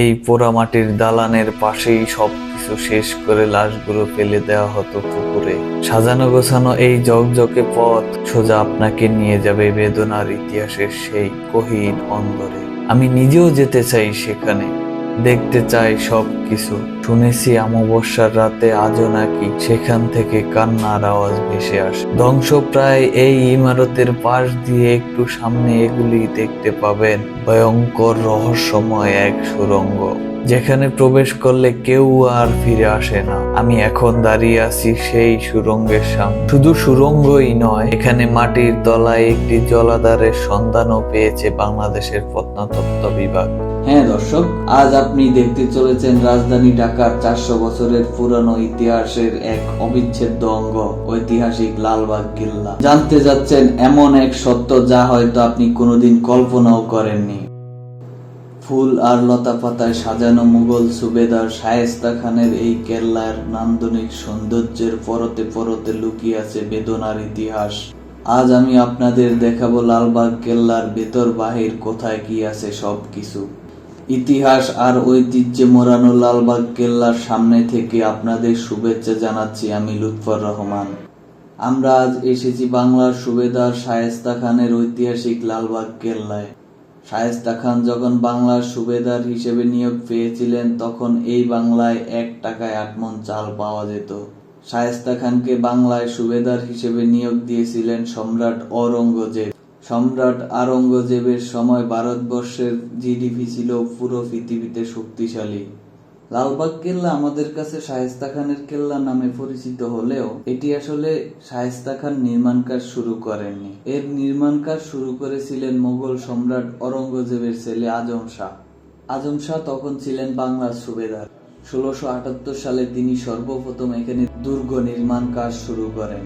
এই পোড়ামাটির দালানের পাশেই সব কিছু শেষ করে লাশগুলো ফেলে দেওয়া হতো পুকুরে। সাজানো গোছানো এই জকজকে পথ সোজা আপনাকে নিয়ে যাবে বেদনার ইতিহাসের সেই কহিন অন্দরে। আমি নিজেও যেতে চাই সেখানে। দেখতে চাই সব কিছু শুনেছি অমাবস্যার রাতে আজও নাকি সেখান থেকে কান্নার আওয়াজ ভেসে আসে। ধ্বংসপ্রায় এই ইমারতের পাশ দিয়ে একটু সামনে এগুলি দেখতে পাবেন। ভয়ঙ্কর রহস্যময় এক সুরঙ্গ, যেখানে প্রবেশ করলে কেউ আর ফিরে আসে না। আমি এখন দাঁড়িয়ে আছি সেই সুরঙ্গের সামনে। শুধু সুরঙ্গই নয়, এখানে মাটির তলায় একটি জলাধারের সন্ধানও পেয়েছে বাংলাদেশের প্রত্নতত্ত্ব বিভাগ। হ্যাঁ দর্শক, আজ আপনি দেখতে চলেছেন রাজধানী ঢাকার চারশো বছরের পুরানো ইতিহাসের এক অবিচ্ছেদ্য অঙ্গ, ঐতিহাসিক লালবাগ কিল্লা। জানতে যাচ্ছেন এমন এক সত্য যা হয়তো আপনি কোনোদিন কল্পনাও করেননি। ফুল আর লতা পাতায় সাজানো মুঘল সুবেদার শায়েস্তা খানের এই কেল্লার নান্দনিক সৌন্দর্যের পরতে পরতে লুকিয়ে আছে বেদনার ইতিহাস। আজ আমি আপনাদের দেখাবো লালবাগ কেল্লার ভেতর বাহির কোথায় কি আছে সব কিছু ইতিহাস আর ঐতিহ্যে মোড়ানো লালবাগ কেল্লার সামনে থেকে আপনাদের শুভেচ্ছা জানাচ্ছি আমি লুৎফর রহমান। আমরা আজ এসেছি বাংলার সুবেদার শায়েস্তা খানের ঐতিহাসিক লালবাগ কেল্লায়। শায়েস্তা খান যখন বাংলার সুবেদার হিসেবে নিয়োগ পেয়েছিলেন, তখন এই বাংলায় এক টাকায় আট মন চাল পাওয়া যেত। শায়েস্তা খানকে বাংলায় সুবেদার হিসেবে নিয়োগ দিয়েছিলেন সম্রাট অরঙ্গজেব সম্রাট আরঙ্গজেবের সময় ভারতবর্ষের জিডিপি ছিল পুরো পৃথিবীতে শক্তিশালী। লালবাগ কেল্লা আমাদের কাছে শায়েস্তা খানের কেল্লা নামে পরিচিত হলেও, এটি আসলে শায়েস্তা খান নির্মাণ কাজ শুরু করেননি। এর নির্মাণ কাজ শুরু করেছিলেন মোগল সম্রাট অরঙ্গজেবের ছেলে আজম শাহ। আজম শাহ তখন ছিলেন বাংলার সুবেদার। ষোলোশো সালে তিনি সর্বপ্রথম এখানে দুর্গ নির্মাণ কাজ শুরু করেন।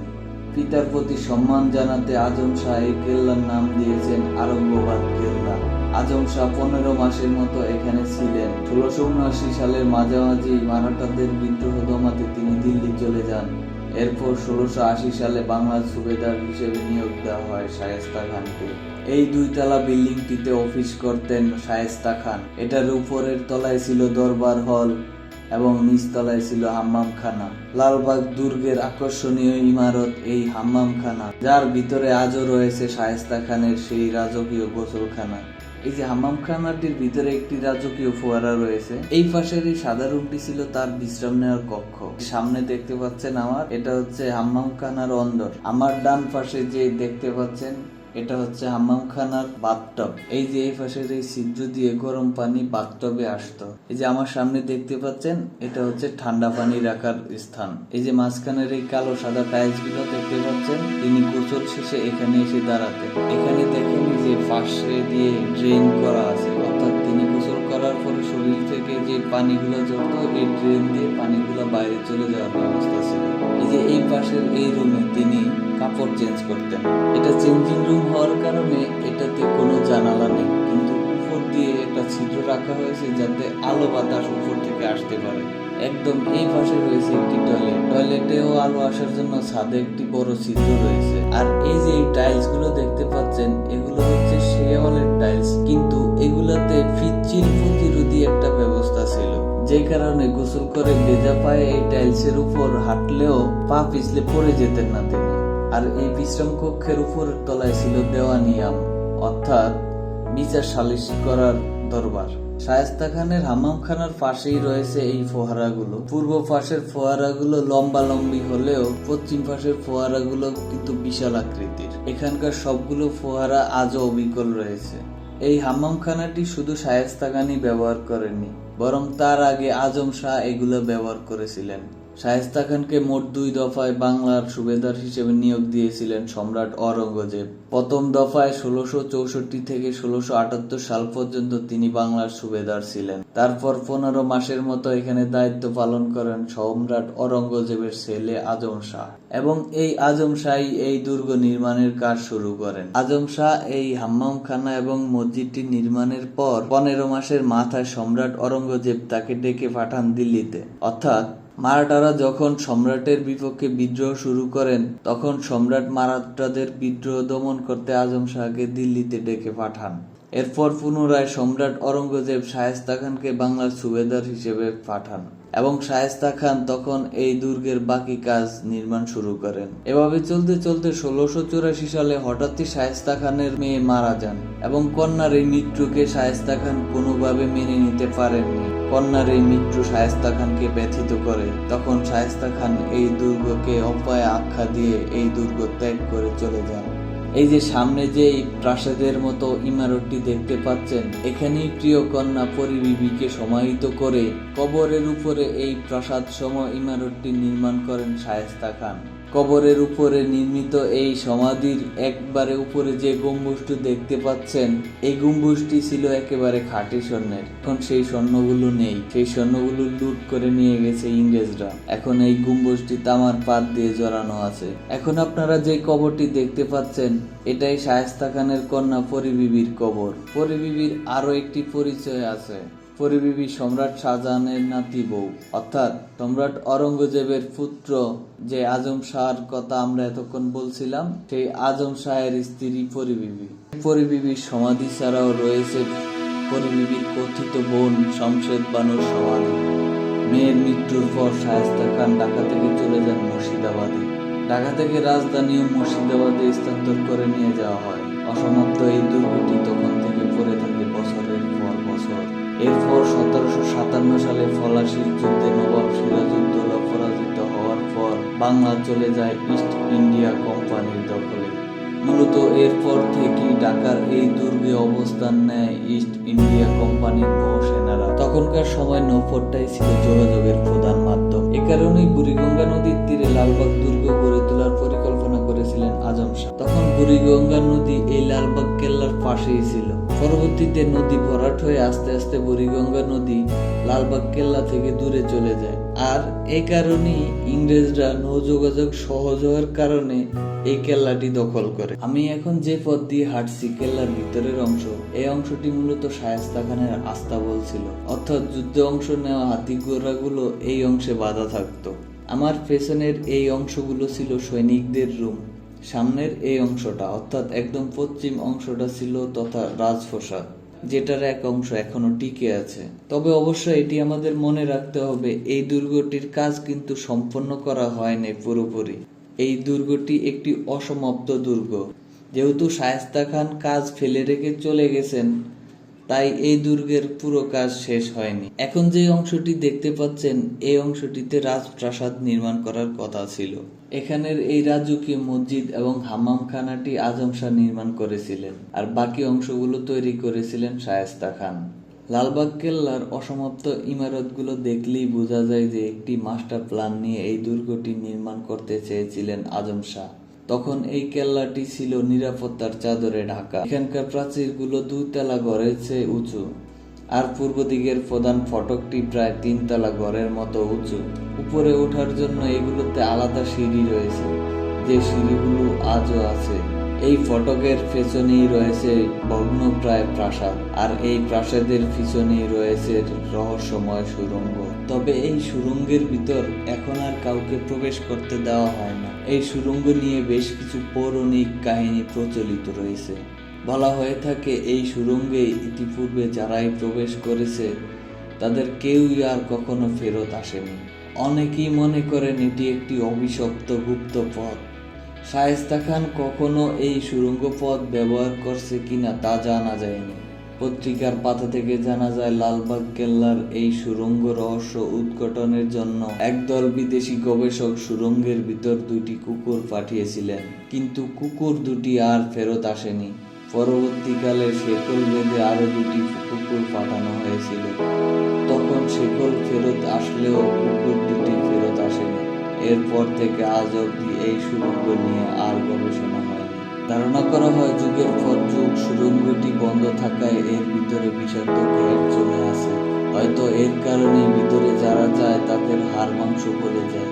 পিতার প্রতি সম্মান জানাতে আজম শাহ এই কেল্লার নাম দিয়েছেন আরঙ্গবাদ কেল্লা। আজম শাহ পনেরো মাসের মতো এখানে ছিলেন। ষোলোশো উনআশি সালের মাঝামাঝি মারাঠাদের বিদ্রোহ দমাতে তিনি দিল্লি চলে যান। এরপর ষোলোশো আশি সালে বাংলার সুবেদার হিসেবে নিয়োগ দেওয়া হয় শায়েস্তা খানকে। এই দুইতলা বিল্ডিংটিতে অফিস করতেন শায়েস্তা খান। এটার উপরের তলায় ছিল দরবার হল। এবং নিচতলায় ছিল হাম্মামখানা। লালবাগ দুর্গের আকর্ষণীয় ইমারত এই হাম্মামখানা, যার ভিতরে আজও রয়েছে শায়েস্তা খানের সেই রাজকীয় গোসলখানা। এই যে হাম্মামখানাটির ভিতরে একটি রাজকীয় ফোয়ারা রয়েছে, এই পাশের এই সাদা রুমটি ছিল তার বিশ্রাম নেওয়ার কক্ষ। সামনে দেখতে পাচ্ছেন আমার, এটা হচ্ছে হাম্মামখানার অন্দর। আমার ডান পাশে যে দেখতে পাচ্ছেন এটা হচ্ছে হাম্মামখানার বাথটব। এই যে এই পাশের এই ছিদ্র দিয়ে গরম পানি বাথটবে আসতো। এই যে আমার সামনে দেখতে পাচ্ছেন, এটা হচ্ছে ঠান্ডা পানি রাখার স্থান। এই যে মাঝখানের এই কালো সাদা টাইলসগুলো দেখতে পাচ্ছেন, তিনি গোসল শেষে এখানে এসে দাঁড়াতে এখানে দেখেন যে পাশে দিয়ে ড্রেন করা আছে। থেকে যে পানিগুলো ঝরতো এই ড্রেন দিয়ে পানিগুলো বাইরে চলে যাওয়ার ব্যবস্থা ছিল এই যে এই পাশের এই রুমে তিনি কাপড় চেঞ্জ করতেন। এটা চেঞ্জিং রুম হওয়ার কারণে এটাতে কোনো জানালা নেই। কিন্তু উপর দিয়ে একটা ছিদ্র রাখা হয়েছে যাতে আলো বাতাস উপর থেকে আসতে পারে। একদম এই পাশে রয়েছে একটি টয়লেট টয়লেটেও আলো আসার জন্য ছাদে একটি বড় ছিদ্র রয়েছে। আর এই যে টাইলসগুলো দেখতে পাচ্ছেন যে কারণে গোসল করে ভেজা পায়ে এই টাইলসের উপর হাঁটলেও পা পিছলে পড়ে যেতেন না তিনি। আর এই বিশ্রাম কক্ষের উপর তলায় ছিল দেওয়ানিয়াম অর্থাৎ বিচার সালিশ করার দরবার। শায়েস্তা খানের হামামখানার পাশেই রয়েছে এই ফোয়ারাগুলো। পূর্ব পাশের ফোয়ারাগুলো লম্বা লম্বি হলেও পশ্চিম পাশের ফোয়ারাগুলো কিন্তু বিশাল আকৃতির। এখানকার সবগুলো ফোয়ারা আজও অবিকল রয়েছে। এই হাম্মামখানাটি শুধু শায়েস্তা খানই ব্যবহার করেননি বরং তার আগে আজম শাহ এগুলো ব্যবহার করেছিলেন। শায়েস্তা খানকে মোট দুই দফায় বাংলার সুবেদার হিসেবে নিয়োগ দিয়েছিলেন সম্রাট অরঙ্গজেব প্রথম দফায় ষোলোশো চৌষট্টি থেকে ষোলোশো আটাত্তর সাল পর্যন্ত তিনি বাংলার সুবেদার ছিলেন। তারপর পনেরো মাসের মতো এখানে দায়িত্ব পালন করেন সম্রাট অরঙ্গজেবের ছেলে আজম শাহ। এবং এই আজম শাহই এই দুর্গ নির্মাণের কাজ শুরু করেন। আজম শাহ এই হাম্মামখানা এবং মসজিদটি নির্মাণের পর পনেরো মাসের মাথায় সম্রাট অরঙ্গজেব তাকে ডেকে পাঠান দিল্লিতে। অর্থাৎ মারাঠারা যখন সম্রাটের বিপক্ষে বিদ্রোহ শুরু করেন, তখন সম্রাট মারাঠাদের বিদ্রোহ দমন করতে আজম শাহকে দিল্লিতে ডেকে পাঠান। এরপর পুনরায় সম্রাট অরঙ্গজেব শায়েস্তা খানকে বাংলার সুবেদার হিসেবে পাঠান এবং শায়েস্তা খান তখন এই দুর্গের বাকি কাজ নির্মাণ শুরু করেন। এভাবে চলতে চলতে ষোলোশো চুরাশি সালে হঠাৎই শায়েস্তা খানের মেয়ে মারা যান এবং কন্যার এই মৃত্যুকে শায়েস্তা খান কোনোভাবে মেনে নিতে পারেননি। কন্যার এই মৃত্যু শায়েস্তা খানকে ব্যথিত করে, তখন শায়েস্তা খান এই দুর্গকে অপায় আখ্যা দিয়ে এই দুর্গ ত্যাগ করে চলে যান। এই যে সামনে যে এই প্রাসাদের মতো ইমারতটি দেখতে পাচ্ছেন, এখানেই প্রিয় কন্যা পরিবিবিকে সমাহিত করে কবরের উপরে এই প্রাসাদ সম ইমারতটি নির্মাণ করেন শায়েস্তা খান। কবরের উপরে নির্মিত এই সমাধির একবারে উপরে যে গম্বুজটি দেখতে পাচ্ছেন, এই গম্বুজটি ছিল একেবারে খাঁটি স্বর্ণের। এখন সেই স্বর্ণগুলো নেই। সেই স্বর্ণগুলো লুট করে নিয়ে গেছে ইংরেজরা। এখন এই গম্বুজটি তামার পাত দিয়ে জড়ানো আছে। এখন আপনারা যে কবরটি দেখতে পাচ্ছেন, এটাই শায়েস্তা খানের কন্যা পরিবিবির কবর। পরিবিবির আরও একটি পরিচয় আছে। পরিবিবি সম্রাট শাহজাহানের নাতি বউ। অর্থাৎ সম্রাট অরঙ্গজেবের পুত্র যে আজম শাহর কথা আমরা এতক্ষণ বলছিলাম, সেই আজম শাহের স্ত্রী পরিবিবি। পরিবিবির সমাধি ছাড়াও রয়েছে পরিবিবির কথিত বোন শমশেদ বানুর সমাধি। মেয়ের মৃত্যুর পর শায়েস্তা খান ঢাকা থেকে চলে যান মুর্শিদাবাদে। ঢাকা থেকে রাজধানী ও মুর্শিদাবাদে স্থানান্তর করে নিয়ে যাওয়া হয়। অসমাপ্ত এই দুর্গটি তখন থেকে পড়ে থাকে এরপর সতেরোশো সাতান্ন সালে ফলাশির যুদ্ধে নবাব সিরাজউদ্দৌলা পরাজিত হওয়ার পর বাংলা চলে যায় ইস্ট ইন্ডিয়া কোম্পানির দখলে। মূলত এরপর থেকেই ঢাকার এই দুর্গে অবস্থান নেয় ইস্ট ইন্ডিয়া কোম্পানির নৌসেনারা। তখনকার সময় নৌপথটাই ছিল যোগাযোগের প্রধান মাধ্যম। এ কারণেই বুড়িগঙ্গা নদীর তীরে লালবাগ দুর্গ গড়ে তোলার পরিকল্পনা করেছিলেন আজম শাহ। তখন বুড়িগঙ্গা নদী এই লালবাগ কেল্লার পাশেই ছিল। পরবর্তীতে নদী ভরাট হয়ে আস্তে আস্তে বুড়িগঙ্গা নদী লালবাগ কেল্লা থেকে দূরে চলে যায়। আর এই কারণেই ইংরেজরা নৌ যোগাযোগ সহজ হওয়ার কারণে এই কেল্লাটি দখল করে। আমি এখন যে পথ দিয়ে হাঁটছি কেল্লার ভিতরের অংশ, এই অংশটি মূলত শায়েস্তা খানের আস্তাবল ছিল। অর্থাৎ যুদ্ধে অংশ নেওয়া হাতি ঘোড়াগুলো এই অংশে বাধা থাকতো। আমার পেছনের এই অংশগুলো ছিল সৈনিকদের রুম। সামনের এই অংশটা, অর্থাৎ একদম পশ্চিম অংশটা ছিল তথা রাজপ্রসাদ, যেটার এক অংশ এখনও টিকে আছে। তবে অবশ্য এটি আমাদের মনে রাখতে হবে, এই দুর্গটির কাজ কিন্তু সম্পন্ন করা হয়নি পুরোপুরি। এই দুর্গটি একটি অসমাপ্ত দুর্গ। যেহেতু শায়েস্তা খান কাজ ফেলে রেখে চলে গেছেন তাই এই দুর্গের পুরো কাজ শেষ হয়নি। এখন যে অংশটি দেখতে পাচ্ছেন, এই অংশটিতে রাজপ্রাসাদ নির্মাণ করার কথা ছিল। এখানের এই রাজকীয় মসজিদ এবং হামামখানাটি আজম শাহ নির্মাণ করেছিলেন, আর বাকি অংশগুলো তৈরি করেছিলেন শায়েস্তা খান। লালবাগ কেল্লার অসমাপ্ত ইমারতগুলো দেখলেই বোঝা যায় যে একটি মাস্টার প্ল্যান নিয়ে এই দুর্গটি নির্মাণ করতে চেয়েছিলেন আজম শাহ। তখন এই কেল্লাটি ছিল নিরাপত্তার চাদরে ঢাকা। এখানকার প্রাচীরগুলো দুইতলা ঘরের চেয়ে উঁচু। আর পূর্ব দিকের প্রধান ফটকটি প্রায় তিনতলা ঘরের মতো উঁচু। উপরে ওঠার জন্য এগুলোতে আলাদা সিঁড়ি রয়েছে। যে সিঁড়িগুলো আজও আছে। এই ফটকের পেছনেই রয়েছে ভগ্নপ্রায় প্রাসাদ, আর এই প্রাসাদের পিছনেই রয়েছে রহস্যময় সুরঙ্গ। তবে এই সুড়ঙ্গের ভিতর এখন আর কাউকে প্রবেশ করতে দেওয়া হয় না। এই সুরঙ্গ নিয়ে বেশ কিছু পৌরাণিক কাহিনী প্রচলিত রয়েছে। বলা হয়ে থাকে, এই সুরঙ্গে ইতিপূর্বে যারাই প্রবেশ করেছে, তাদের কেউই আর কখনো ফেরত আসেনি। অনেকেই মনে করেন এটি একটি অভিশপ্ত গুপ্ত পথ। শায়েস্তা খান কখনো এই সুড়ঙ্গ পথ ব্যবহার করছে কিনা তা জানা যায়নি। পত্রিকার পাতা থেকে জানা যায়, লালবাগ কেল্লার এই সুড়ঙ্গ রহস্য উদ্ঘাটনের জন্য একদল বিদেশি গবেষক সুড়ঙ্গের ভিতর দুটি কুকুর পাঠিয়েছিলেন। কিন্তু কুকুর দুটি আর ফেরত আসেনি। পরবর্তীকালে শেকল বেঁধে আরও দুটি কুকুর পাঠানো হয়েছিল। তখন শেকল ফেরত আসলেও কুকুর দুটি এরপর থেকে আজ অবধি এই সুড়ঙ্গ নিয়ে আর গবেষণা হয়নি। ধারণা করা হয় যুগের পর যুগ সুড়ঙ্গটি বন্ধ থাকায় এর ভিতরে বিষাক্ত গ্যাস চলে আসে হয়তো এর কারণে ভিতরে যারা যায় তাদের হাড় মাংস গলে যায়।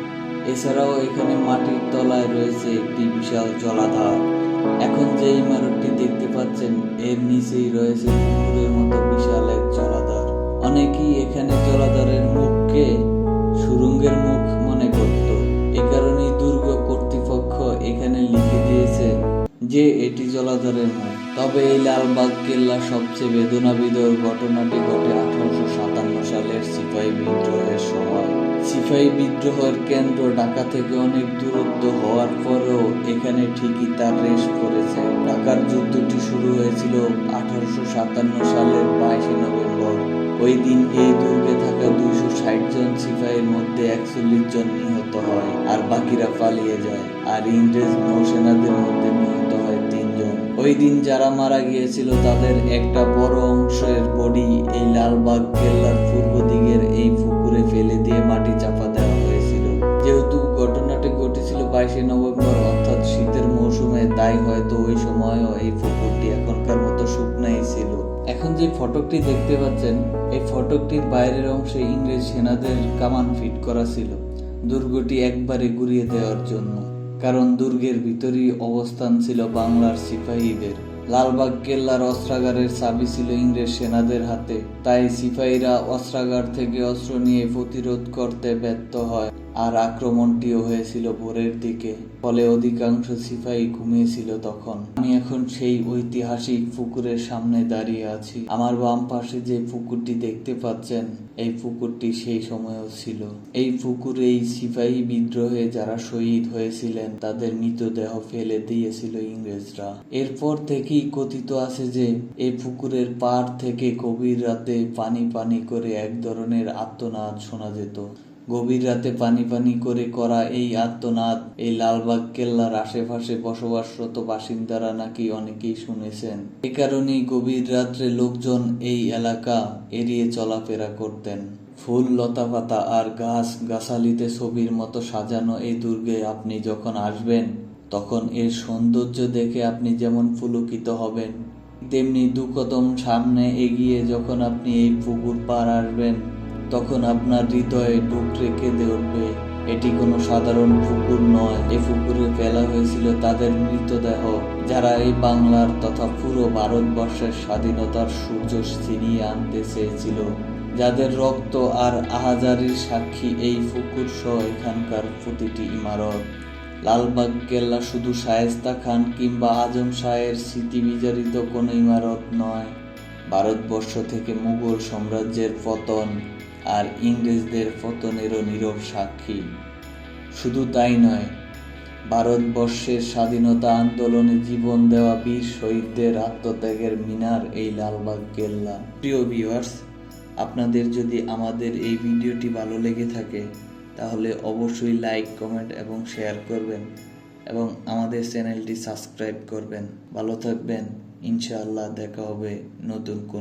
এছাড়াও এখানে মাটির তলায় রয়েছে একটি বিশাল জলাধার। এখন যে ইমারতটি দেখতে পাচ্ছেন, এর নিচেই রয়েছে পুকুরের মতো বিশাল এটি জলাধারের মুখ তবে এই লালবাগ কেল্লা সবচেয়ে বেদনাবিদর ঘটনাটি ঘটে আঠারোশো সাতান্ন সালের সিপাহী বিদ্রোহের সময়। সিপাহী বিদ্রোহের কেন্দ্র ঢাকা থেকে অনেক দূরত্ব হওয়ার পরেও এখানে ঠিকই তার রেশ পড়েছে। ঢাকার যুদ্ধটি শুরু হয়েছিল আঠারোশো সাতান্ন সালের বাইশে নভেম্বর। ওই দিন এই দুর্গে থাকা দুইশো ষাট জন সিপাহীর মধ্যে একচল্লিশ জন নিহত হয় আর বাকিরা পালিয়ে যায়। আর ইংরেজ নৌসেনাদের মধ্যে নিহত ওই দিন যারা মারা গিয়েছিল, তাদের একটা বড় অংশের বডি এই লালবাগ কেল্লার পূর্ব দিকের এই পুকুরে ফেলে দিয়ে মাটি চাপা দেওয়া হয়েছিল। যেহেতু ঘটনাটি ঘটেছিল বাইশে নভেম্বর, অর্থাৎ শীতের মৌসুমে, তাই হয়তো ওই সময়ও এই পুকুরটি এখনকার মতো শুকনাই ছিল। এখন যে ফটকটি দেখতে পাচ্ছেন, এই ফটকটির বাইরের অংশে ইংরেজ সেনাদের কামান ফিট করা ছিল। দুর্গটি একবারে গুড়িয়ে দেওয়ার জন্য। কারণ দুর্গের ভিতরই অবস্থান ছিল বাংলার সিপাহীদের। লালবাগ কেল্লার অস্ত্রাগারের চাবি ছিল ইংরেজ সেনাদের হাতে, তাই সিপাহীরা অস্ত্রাগার থেকে অস্ত্র নিয়ে প্রতিরোধ করতে ব্যর্থ হয়। আর আক্রমণটিও হয়েছিল ভোরের দিকে, ফলে অধিকাংশ সিপাহী ঘুমিয়েছিল তখন। আমি এখন সেই ঐতিহাসিক পুকুরের সামনে দাঁড়িয়ে আছি। আমার বাম পাশে যে পুকুরটি দেখতে পাচ্ছেন, এই পুকুরটি সেই সময়েও ছিল। এই পুকুরে এই সিপাহী বিদ্রোহে যারা শহীদ হয়েছিলেন, তাদের মৃতদেহ ফেলে দিয়েছিল ইংরেজরা। এরপর থেকেই কথিত আছে যে, এই পুকুরের পাড় থেকে গভীর রাতে পানি পানি করে এক ধরনের আত্মনাদ শোনা যেত। গভীর রাতে পানি পানি করে করা এই আত্মনাদ এই লালবাগ কেল্লার আশেপাশে বসবাসরত বাসিন্দারা নাকি অনেকেই শুনেছেন। এ কারণেই গভীর রাত্রে লোকজন এই এলাকা এড়িয়ে চলাফেরা করতেন। ফুল লতা পাতা আর গাছ গাছালিতে ছবির মতো সাজানো এই দুর্গে আপনি যখন আসবেন, তখন এর সৌন্দর্য দেখে আপনি যেমন পুলকিত হবেন, তেমনি দু কদম সামনে এগিয়ে যখন আপনি এই পুকুর পার আসবেন তখন আপনার হৃদয়ে ডুকরে কেঁদে উঠবে। এটি কোনো সাধারণ পুকুর নয়। এ পুকুরে ফেলা হয়েছিল তাদের মৃতদেহ, যারা এই বাংলার তথা পুরো ভারতবর্ষের স্বাধীনতার সূর্য ছিনিয়ে আনতে চেয়েছিল। যাদের রক্ত আর আহাজারির সাক্ষী এই পুকুর সহ এখানকার প্রতিটি ইমারত। লালবাগ, কেল্লা শুধু শায়েস্তা খান কিংবা আজম শাহের স্মৃতি বিজড়িত কোনো ইমারত নয়। ভারতবর্ষ থেকে মুঘল সাম্রাজ্যের পতন আর ইংরেজদের পতনেরও নীরব সাক্ষী। শুধু তাই নয়, ভারতবর্ষের স্বাধীনতা আন্দোলনে জীবন দেওয়া বীর শহীদদের আত্মত্যাগের মিনার এই লালবাগ কেল্লা। প্রিয় ভিউয়ার্স আপনাদের যদি আমাদের এই ভিডিওটি ভালো লেগে থাকে, তাহলে অবশ্যই লাইক কমেন্ট এবং শেয়ার করবেন এবং আমাদের চ্যানেলটি সাবস্ক্রাইব করবেন। ভালো থাকবেন। ইনশাআল্লাহ দেখা হবে নতুন